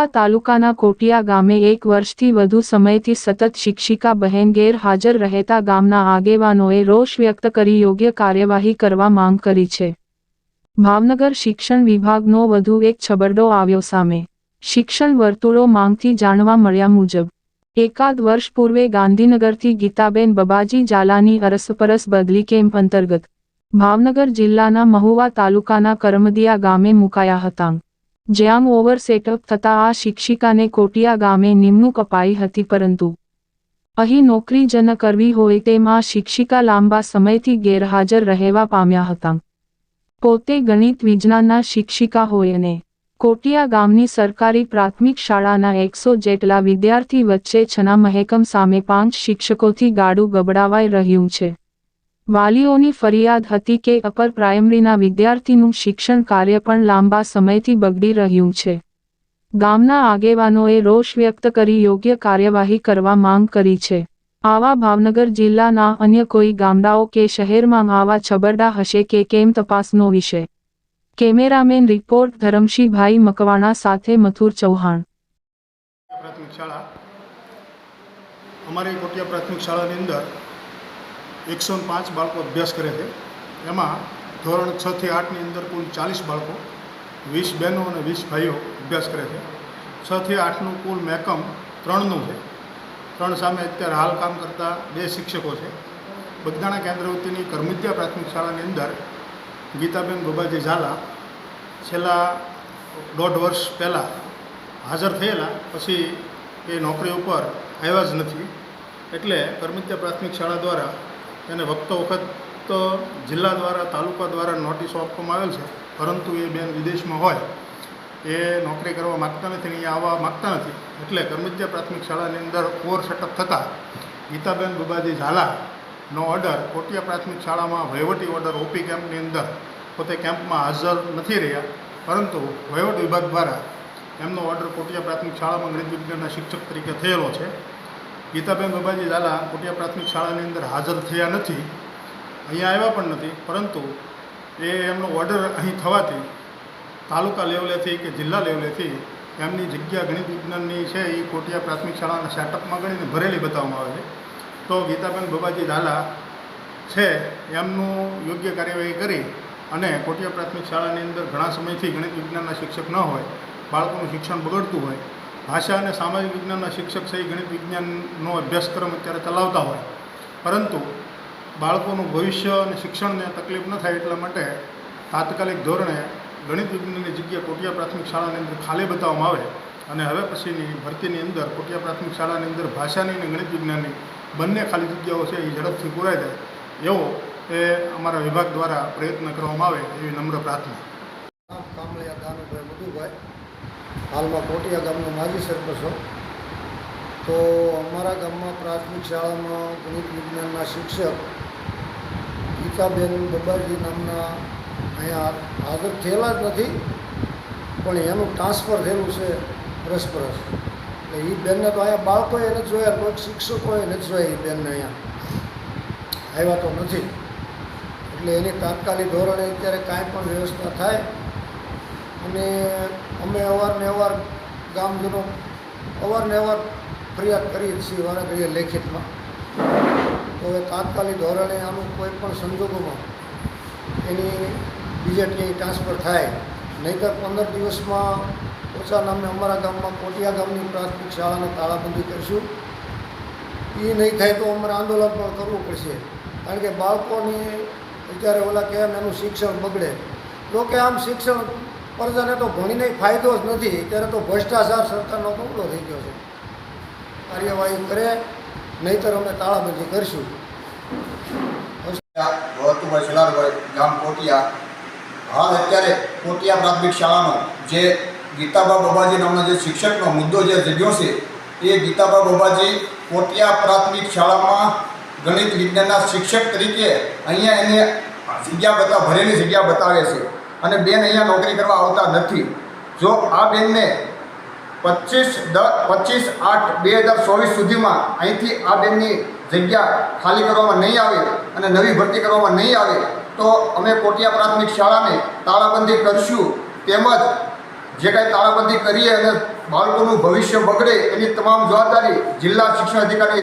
મહુવા તાલુકાના કોટિયા ગામે એક વર્ષથી વધુ સમયથી સતત શિક્ષિકા બહેન ગેરહાજર રહેતા ગામના આગેવાનોએ રોષ વ્યક્ત કરી યોગ્ય કાર્યવાહી કરવા માંગ કરી છે. ભાવનગર શિક્ષણ વિભાગનો વધુ એક છબરડો આવ્યો સામે. શિક્ષણ વર્તુળો માંગથી જાણવા મળ્યા મુજબ, એકાદ વર્ષ પૂર્વે ગાંધીનગરથી ગીતાબેન બબાજી ઝાલાની અરસપરસ બદલી કેમ્પ અંતર્ગત, ભાવનગર જિલ્લાના મહુવા તાલુકાના કરમદિયા ગામે મુકાયા હતા. જ્યાં ઓવર સેટઅપ થતા આ શિક્ષિકાને કોટિયા ગામે નિમણૂક અપાઈ હતી પરંતુ અહીં નોકરી કરવી હોય તેમાં શિક્ષિકા લાંબા સમયથી ગેરહાજર રહેવા પામ્યા હતા. પોતે ગણિત વિજ્ઞાનના શિક્ષિકા હોય અને કોટિયા ગામની સરકારી પ્રાથમિક શાળાના એકસો જેટલા વિદ્યાર્થી વચ્ચે છના મહેકમ સામે પાંચ શિક્ષકોથી ગાડું ગબડાવાઈ રહ્યું છે. વાલીઓની ફરિયાદ હતી કે અપર પ્રાઇમરીના વિદ્યાર્થીનું શિક્ષણ કાર્ય પણ લાંબા સમયથી બગડી રહ્યું છે. ગામના આગેવાનોએ રોષ વ્યક્ત કરી યોગ્ય કાર્યવાહી કરવા માંગ કરી છે. આવા ભાવનગર જિલ્લાના અન્ય કોઈ ગામડાઓ કે શહેરમાં આવા છબરડા હશે કે કેમ તપાસનો વિષય? કેમેરામેન રિપોર્ટ ધરમશીભાઈ મકવાણા સાથે મથુર ચૌહાણ. પ્રાથમિક શાળા. અમારી કોટિયા પ્રાથમિક શાળાની અંદર એકસો પાંચ બાળકો અભ્યાસ કરે છે. એમાં ધોરણ છ થી આઠની અંદર કુલ ચાલીસ બાળકો, વીસ બહેનો અને વીસ ભાઈઓ અભ્યાસ કરે છે. છ થી આઠનું કુલ મેકમ ત્રણનું છે. ત્રણ સામે અત્યારે હાલ કામ કરતા બે શિક્ષકો છે. બગદાણા કેન્દ્ર વતીની કર્મિત્યા પ્રાથમિક શાળાની અંદર ગીતાબેન ગોબાજી ઝાલા છેલ્લા દોઢ વર્ષ પહેલાં હાજર થયેલા, પછી એ નોકરી ઉપર આવ્યા જ નથી. એટલે કર્મિત્યા પ્રાથમિક શાળા દ્વારા એને વખતો વખત જિલ્લા દ્વારા, તાલુકા દ્વારા નોટિસો આપવામાં આવેલ છે. પરંતુ એ બેન વિદેશમાં હોય. એ નોકરી કરવા માગતા નથી અહીંયા આવવા માગતા નથી. એટલે કરમિત્યા પ્રાથમિક શાળાની અંદર ઓવર સેટઅપ થતાં ગીતાબેન બુબાજી ઝાલાનો ઓર્ડર કોટિયા પ્રાથમિક શાળામાં વહીવટી ઓર્ડર ઓપી કેમ્પની અંદર પોતે કેમ્પમાં હાજર નથી રહ્યા. પરંતુ વહીવટ વિભાગ દ્વારા એમનો ઓર્ડર કોટિયા પ્રાથમિક શાળામાં ગણિત વિજ્ઞાનના શિક્ષક તરીકે થયેલો છે. ગીતાબેન બાબાજી ઝાલા કોટિયા પ્રાથમિક શાળાની અંદર હાજર થયા નથી. અહીંયા આવ્યા પણ નથી, પરંતુ એ એમનો ઓર્ડર અહીં થવાથી તાલુકા લેવલેથી કે જિલ્લા લેવલેથી એમની જગ્યા ગણિત વિજ્ઞાનની છે એ કોટિયા પ્રાથમિક શાળાના સેટઅપમાં ગણીને ભરેલી બતાવવામાં આવે છે. તો ગીતાબેન બાબાજી ઝાલા છે, એમનું યોગ્ય કાર્યવાહી કરી અને કોટિયા પ્રાથમિક શાળાની અંદર ઘણા સમયથી ગણિત વિજ્ઞાનના શિક્ષક ન હોય, બાળકોનું શિક્ષણ બગડતું હોય ભાષા અને સામાજિક વિજ્ઞાનના શિક્ષક સહિત ગણિત વિજ્ઞાનનો અભ્યાસક્રમ અત્યારે ચલાવતા હોય. પરંતુ બાળકોનું ભવિષ્ય અને શિક્ષણને તકલીફ ન થાય એટલા માટે તાત્કાલિક ધોરણે ગણિત વિજ્ઞાનની જગ્યા કોટિયા પ્રાથમિક શાળાની અંદર ખાલી બતાવવામાં આવે અને હવે પછીની ભરતીની અંદર કોટિયા પ્રાથમિક શાળાની અંદર ભાષાની અને ગણિત વિજ્ઞાનની બંને ખાલી જગ્યાઓ છે એ ઝડપથી પૂરાઈ જાય એવો એ અમારા વિભાગ દ્વારા પ્રયત્ન કરવામાં આવે એવી નમ્ર પ્રાર્થના. હાલમાં કોટિયા ગામનો માજી સરપંચ છું. તો અમારા ગામમાં પ્રાથમિક શાળામાં ગણિત વિજ્ઞાનના શિક્ષક ગીતાબેન બબ્બાજી નામના અહીંયા હાજર થયેલા જ નથી, પણ એનું ટ્રાન્સફર થયેલું છે પરસ્પરસ એટલે એ બેનને તો અહીંયા બાળકોએ નથી જોયા કોઈક શિક્ષકોએ નથી જોયા એ બેનને અહીંયા. આવ્યા તો નથી. એટલે એની તાત્કાલિક ધોરણે અત્યારે કાંઈ પણ વ્યવસ્થા થાય અને અમે અવારને અવાર ગામજનો અવારને અવાર ફરિયાદ કરીએ છીએ વારે ઘડીએ લેખિતમાં. તો હવે તાત્કાલિક ધોરણે આનું કોઈ પણ સંજોગોમાં એની બીજે ક્યાંય ટ્રાન્સફર થાય. નહીંતર પંદર દિવસમાં ઓછા નામે અમારા ગામમાં કોટિયા ગામની પ્રાથમિક શાળાને તાળાબંધી કરીશું. એ નહીં થાય તો અમારે આંદોલન પણ કરવું પડશે. કારણ કે બાળકોની અત્યારે ઓલા કહેવાય એનું શિક્ષણ બગડે. જો કે આમ શિક્ષણ પ્રજાને તો ભણીને ફાયદો જ નથી. ત્યારે તો ભ્રષ્ટાચાર સરકારનો બગડો થઈ ગયો છે. કાર્યવાહી કરે, નહીંતર અમે તાળાબંધી કરીશું. સલારભાઈ, ગામ કોટિયા. હાલ અત્યારે કોટિયા પ્રાથમિક શાળાનો જે ગીતાબા બાબાજી નામનો જે શિક્ષકનો મુદ્દો જે જગ્યો છે, એ ગીતાબા બાબાજી કોટિયા પ્રાથમિક શાળામાં ગણિત વિજ્ઞાનના શિક્ષક તરીકે અહીંયા એને જગ્યા બતા, ભરેલી જગ્યા બતાવે છે. અને બેન અહીંયા નોકરી કરવા આવતા નથી. જો આ બેનને પચીસ દસ પચીસ આઠ બે હજાર ચોવીસ સુધીમાં અહીંથી આ બેનની જગ્યા ખાલી કરવામાં નહીં આવે અને નવી ભરતી કરવામાં નહીં આવે, તો અમે કોટિયા પ્રાથમિક શાળાને તાળાબંધી કરશું. તેમજ જે કાંઈ તાળાબંધી કરીએ અને બાળકોનું ભવિષ્ય બગડે એની તમામ જવાબદારી જિલ્લા શિક્ષણ અધિકારી